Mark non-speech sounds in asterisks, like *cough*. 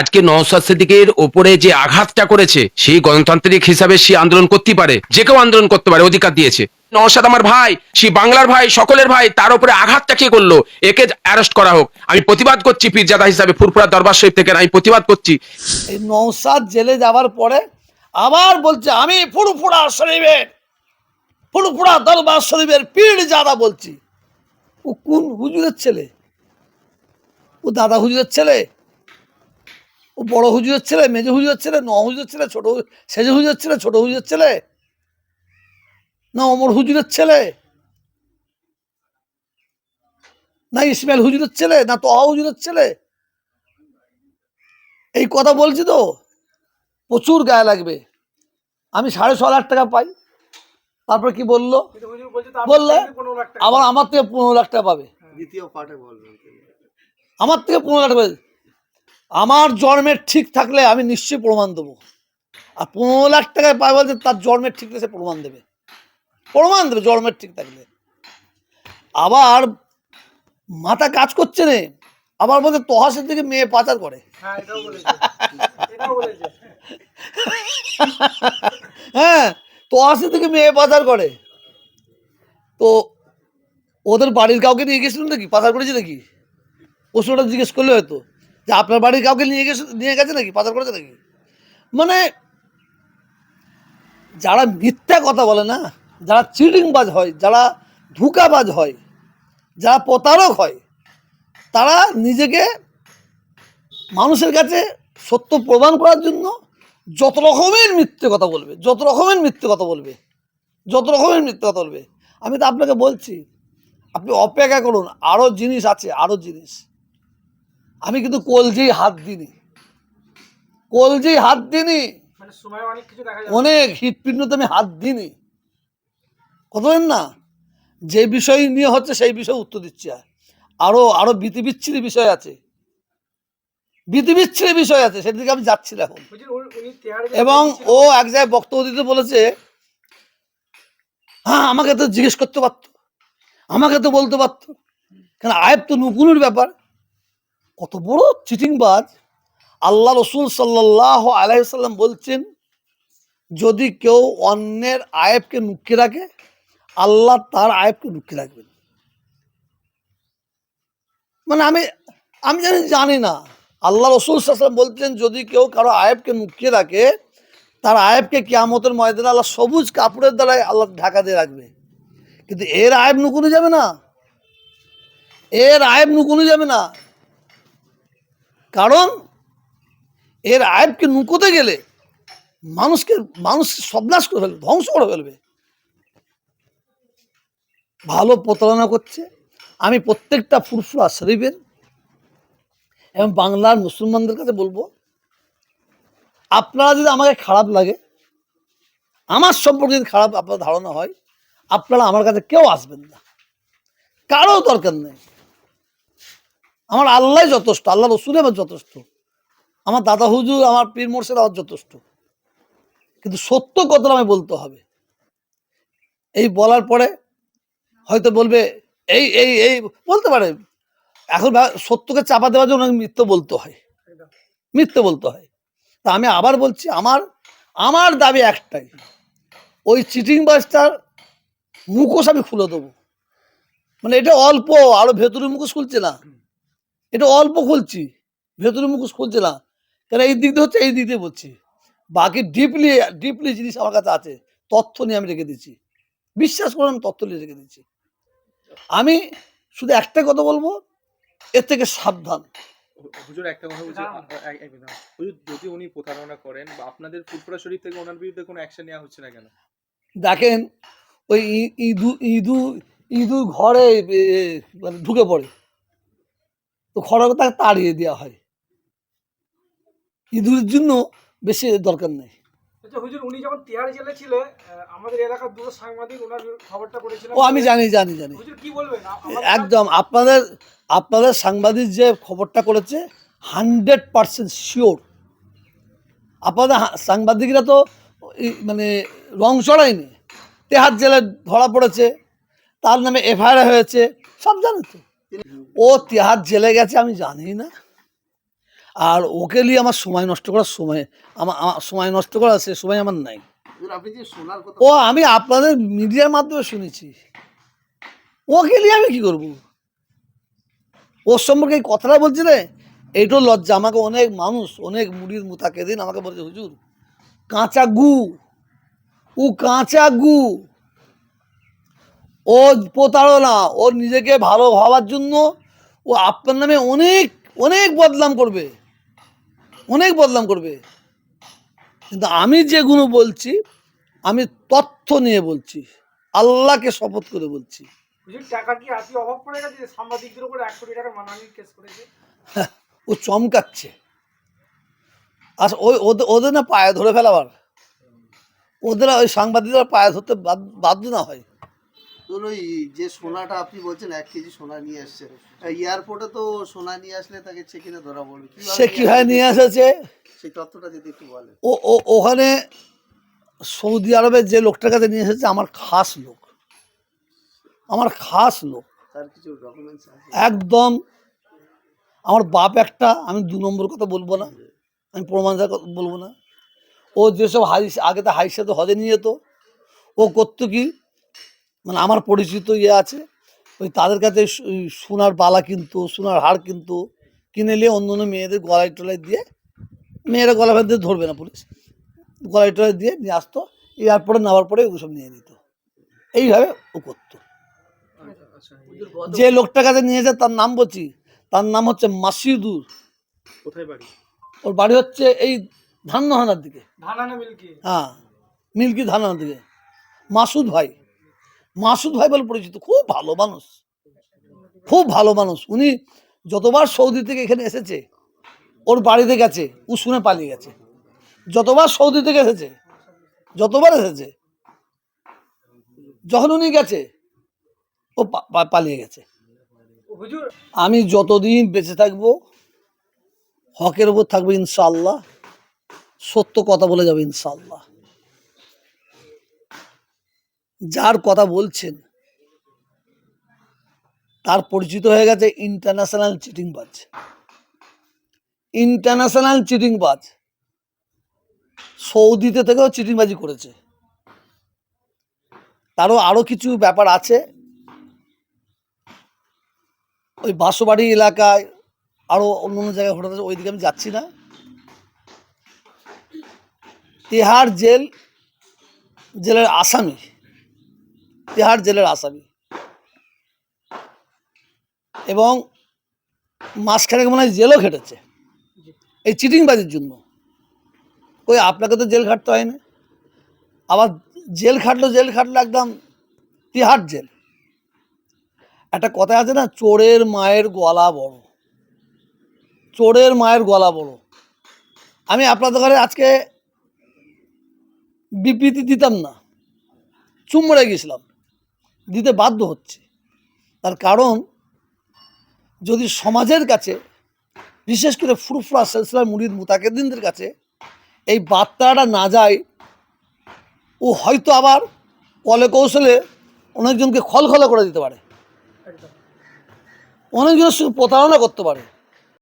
আজকে নওসাদ সিদ্দিকের ওপরে যে আঘাতটা করেছে, সেই গণতান্ত্রিক হিসাবে সে আন্দোলন করতে পারে, যে কেউ আন্দোলন করতে পারে, অধিকার দিয়েছে। নওসাদ আমার ভাই, সে বাংলার ভাই, সকলের ভাই, তার উপরে আঘাতটা কে করল? একে অ্যারেস্ট করা হোক। আমি প্রতিবাদ করছি পীরজাদা হিসাবে, ফুরফুরা দরবার শরীফ থেকে, আমি প্রতিবাদ করছি। নৌসাদ জেলে যাওয়ার পরে আবার বলছে, আমি ফুরফুরা শরীফের, ফুরফুরা দরবার শরীফের পীরজাদা বলছি। ও কোন হুজুরের ছেলে? ও দাদা হুজুরের ছেলে? ও বড় হুজুরের ছেলে মেজো হুজুরের ছেলে ন হুজুরের ছেলে ছোট সেজে হুজুরের ছেলে ছোট হুজুরের ছেলে না অমর হুজুরের ছেলে না ইসমাইল হুজুরের ছেলে না তোহা হুজুরের ছেলে। এই কথা বলছি তো প্রচুর গায়ে লাগবে। আমি সাড়ে ছ লাখ টাকা পাই। তারপর কি বলল? বললে আবার আমার থেকে পনেরো লাখ টাকা পাবে। দ্বিতীয় পার্টে বলবেন। আমার থেকে পনেরো লাখ টাকা পাবে। আমার জন্মের ঠিক থাকলে আমি নিশ্চয়ই প্রমাণ দেবো। আর পনেরো লাখ টাকায় পায় বলতে তার জন্মের ঠিক সে প্রমাণ দেবে। প্রমাণ দেবে জন্মের ঠিক থাকলে। আবার মাথা কাজ করছে রে আবার বলতে তহাসের থেকে মেয়ে পাচার করে। হ্যাঁ তো আসে থেকে মেয়ে পাচার করে। তো ওদের বাড়ির কাউকে নিয়ে গেছিল নাকি? পাচার করেছে নাকি? প্রশ্নটা জিজ্ঞেস করলে হয়তো। যে আপনার বাড়ির কাউকে নিয়ে গেছে নিয়ে গেছে নাকি? পাচার করেছে নাকি? মানে যারা মিথ্যা কথা বলে না, যারা চিটিংবাজ হয়, যারা ধোঁকাবাজ হয়, যারা প্রতারক হয়, তারা নিজেকে মানুষের কাছে সত্য প্রমাণ করার জন্য যত রকমের মিথ্যে কথা বলবে, যত রকমের মিথ্যে কথা বলবে, যত রকমের মিথ্যে কথা বলবে। আমি তো আপনাকে বলছি, আপনি অপেক্ষা করুন আরও জিনিস আছে আরও জিনিস। আমি কিন্তু কলজেই হাত দিইনি। কলজেই হাত দিইনি। মানে অনেক অনেক হৃৎপিণ্ডতে আমি হাত দিইনি। কত বলেন না? যে বিষয় নিয়ে হচ্ছে সেই বিষয়ে উত্তর দিচ্ছি আর। আরও আরও বিতি বিচ্ছিরি বিষয় আছে। বিতি বিচ্ছিরি বিষয় আছে সেদিকে আমি যাচ্ছি এখন। এবং ও এক জায়গায় বক্তব্য দিতে বলেছে হ্যাঁ আমাকে তো জিজ্ঞেস করতে পারতো। আমাকে তো বলতে পারতো। কেন আয়েব তো নুকুনুর ব্যাপার। কত বড় চিটিংবাজ। আল্লাহ রসুল সাল্লাহ আলাইসাল্লাম বলছেন, যদি কেউ অন্যের আয়েবকে নুকিয়ে রাখে, আল্লাহ তার আয়েবকে নুকিয়ে রাখবেন। মানে আমি আমি জানি জানি না, আল্লাহ রসুল সাল্লাম বলছেন, যদি কেউ কারও আয়েবকে নুকিয়ে রাখে, তার আয়েবকে কিয়ামতের ময়দানে আল্লাহ সবুজ কাপড়ের দ্বারাই আল্লাহ ঢাকা দিয়ে রাখবে। কিন্তু এর আয়েব নুকুনে যাবে না। এর আয়েব নুকুনে যাবে না। কারণ এর আয়বকে নুকোতে গেলে মানুষকে, মানুষ সবনাশ করে ফেলবে, ধ্বংস করে ফেলবে। ভালো প্রতারণা করছে। আমি প্রত্যেকটা ফুরফুরা শরীফের এবং বাংলার মুসলমানদের কাছে বলব, আপনারা যদি আমাকে খারাপ লাগে, আমার সম্পর্কে যদি খারাপ আপনার ধারণা হয়, আপনারা আমার কাছে কেউ আসবেন না। কারও দরকার নেই। আমার আল্লাহ যথেষ্ট, আল্লাহ রসুল আমার যথেষ্ট। আমার দাদা হুজুর, আমার পীর মোর্শেদ আমার যথেষ্ট। কিন্তু সত্য কথাটা আমি বলতে হবে। এই বলার পরে হয়তো বলবে, এই এই এই, বলতে পারে। এখন সত্যকে চাপা দেওয়ার জন্য মিথ্যে বলতে হয়। মিথ্যে বলতে হয়। তা আমি আবার বলছি, আমার আমার দাবি একটাই। ওই চিটিং বাসটার মুখোশ আমি খুলে দেবো। মানে এটা অল্প, আরও ভেতরে মুখোশ খুলছে না। এটা অল্প খুলছি ভেতরে মুখোশ খুলছে না। কেন এই দিক দিয়ে হচ্ছে এই দিক দিয়ে বলছি। বাকি ডিপলি ডিপলি জিনিস আমার কাছে আছে তথ্য নিয়ে আমি রেখে দিচ্ছি। বিশ্বাস করে আমি তথ্য নিয়ে রেখে দিচ্ছি। আমি শুধু একটা কথা বলব এর থেকে সাবধান। হুজুর একটা কথা বলছি। হুজুর যদি উনি প্রতারণা করেন বা আপনাদের ফুরফুরা শরীফ থেকে ওনার বিরুদ্ধে কোনো অ্যাকশন নেওয়া হচ্ছে না কেন? দেখেন ওই ই- ইঁদু ইঁদু ইঁদু ঘরে এ, মানে ঢুকে পড়ে। তো ঘরে তাকে তাড়িয়ে দেওয়া হয়। ইঁদুরের জন্য বেশি দরকার নেই। আচ্ছা হুজুর উনি যখন তিহাড়ি জেলে ছিল আমাদের এলাকার দুটো সাংবাদিক ওনার খবরটা করেছিলেন। ও আমি জানি জানি জানি। হুজুর কি বলবেন? একদম আপনাদের আপনাদের সাংবাদিক যে খবরটা করেছে হান্ড্রেড পার্সেন্ট শিওর। আপনাদের সাংবাদিকরা তো মানে রং চড়ায়নি। তেহার জেলে ধরা পড়েছে তার নামে এফআইআর হয়েছে সব জানে তো। ও তিহার জেলে গেছে আমি জানি না। আর ওকে নিয়ে আমার সময় নষ্ট করার সময় আমার সময় নষ্ট করার সে সময় আমার নাই। ও আমি আপনাদের মিডিয়ার মাধ্যমে শুনেছি। ওকে নিয়ে আমি কি করব? ওর সম্পর্কে এই কথাটা বলছি রে এইটাও লজ্জা। আমাকে অনেক মানুষ অনেক মুড়ির মুতাকে দিন আমাকে বলছে হুজুর কাঁচা গু। ও কাঁচা গু। ও প্রতারণা ও নিজেকে ভালো ভাবার জন্য ও আপনার নামে অনেক অনেক বদনাম করবে। অনেক বদনাম করবে। কিন্তু আমি যেগুলো বলছি আমি তথ্য নিয়ে বলছি আল্লাহকে শপথ করে বলছি। *laughs* ও চমকাচ্ছে। আচ্ছা ওই ওদের ওদের না পায়ে ধরে ফেলাবার। ওদের ওই সাংবাদিকরা পায়ে ধরতে বাদ- বাধ্য না হয়। ধরুন ওই যে সোনাটা আপনি বলছেন এক কেজি সোনা নিয়ে এসছে। এয়ারপোর্টে তো সোনা নিয়ে আসলে তাকে চেকিনে ধরা পড়বে। সে কীভাবে নিয়ে এসেছে? সেই তথ্যটা যদি একটু বলেন। ও ও ওখানে সৌদি আরবের যে লোকটার কাছে নিয়ে এসেছে আমার খাস লোক। আমার খাস লোক। তার কিছু ডকুমেন্টস একদম। আমার বাপ একটা আমি দু নম্বর কথা বলব না। আমি প্রমাণ বলব না। ও যেসব হাই আগে তো হাইর সাথে হজে নিয়ে যেত। ও করতো কি? মানে আমার পরিচিত ইয়ে আছে ওই তাদের কাছে সোনার বালা কিনতো সোনার হার কিনতো কিনে নিয়ে অন্য অন্য মেয়েদের গলায় টলায় দিয়ে মেয়েরা গলা ফেলতে ধরবে না পুলিশ। গলায় টলায় দিয়ে নিয়ে আসতো এয়ারপোর্টে নেওয়ার পরে ওগুলো সব নিয়ে নিত। এইভাবে ও করতো। আচ্ছা যে লোকটার কাছে নিয়েছে তার নাম বলছি তার নাম হচ্ছে মাসিদুর। কোথায় বাড়ি? ওর বাড়ি হচ্ছে এই ধান্যহানার দিকে। হ্যাঁ মিল্কি ধান্যহানার দিকে। মাসুদ ভাই। মাসুদ ভাই বলে পরিচিত খুব ভালো মানুষ। খুব ভালো মানুষ। উনি যতবার সৌদি থেকে এখানে এসেছে ওর বাড়িতে গেছে ও শুনে পালিয়ে গেছে। যতবার সৌদি থেকে এসেছে যতবার এসেছে যখন উনি গেছে ও পালিয়ে গেছে। আমি যতদিন বেঁচে থাকব হকের উপর থাকব ইনশাল্লাহ সত্য কথা বলে যাবে ইনশাল্লাহ যার কথা বলছেন, তার পরিচিত হয়ে গেছে ইন্টারন্যাশনাল চিটিং বাজ। ইন্টারন্যাশনাল চিটিং বাজ, সৌদিতে থেকেও চিটিংবাজি করেছে। তারও আরও কিছু ব্যাপার আছে। ওই বাঁশবাড়ি এলাকায় আরও অন্য অন্য জায়গায় ঘটে আছে, ওইদিকে আমি যাচ্ছি না। তিহার জেল, জেলের আসামি তিহার জেলের আসামি। এবং মাঝখানে মনে হয় জেলও খেটেছে। এই চিটিংবাজির জন্য। ওই আপনাকে তো জেল খাটতে হয় না আবার জেল খাটলো জেল খাটলো একদম তিহার জেল। একটা কথা আছে না চোরের মায়ের গলা বড়। চোরের মায়ের গলা বড়। আমি আপনাদের ঘরে আজকে বিবৃতি দিতাম না। চুমড়ে গেছিলাম। দিতে বাধ্য হচ্ছে। তার কারণ যদি সমাজের কাছে বিশেষ করে ফুরফুরা সেলসিলার মুরিদ মুতাকেদিনদের কাছে এই বার্তাটা না যায় ও হয়তো আবার কলে কৌশলে অনেকজনকে খলখলা করে দিতে পারে। অনেকজনের সঙ্গে প্রতারণা করতে পারে।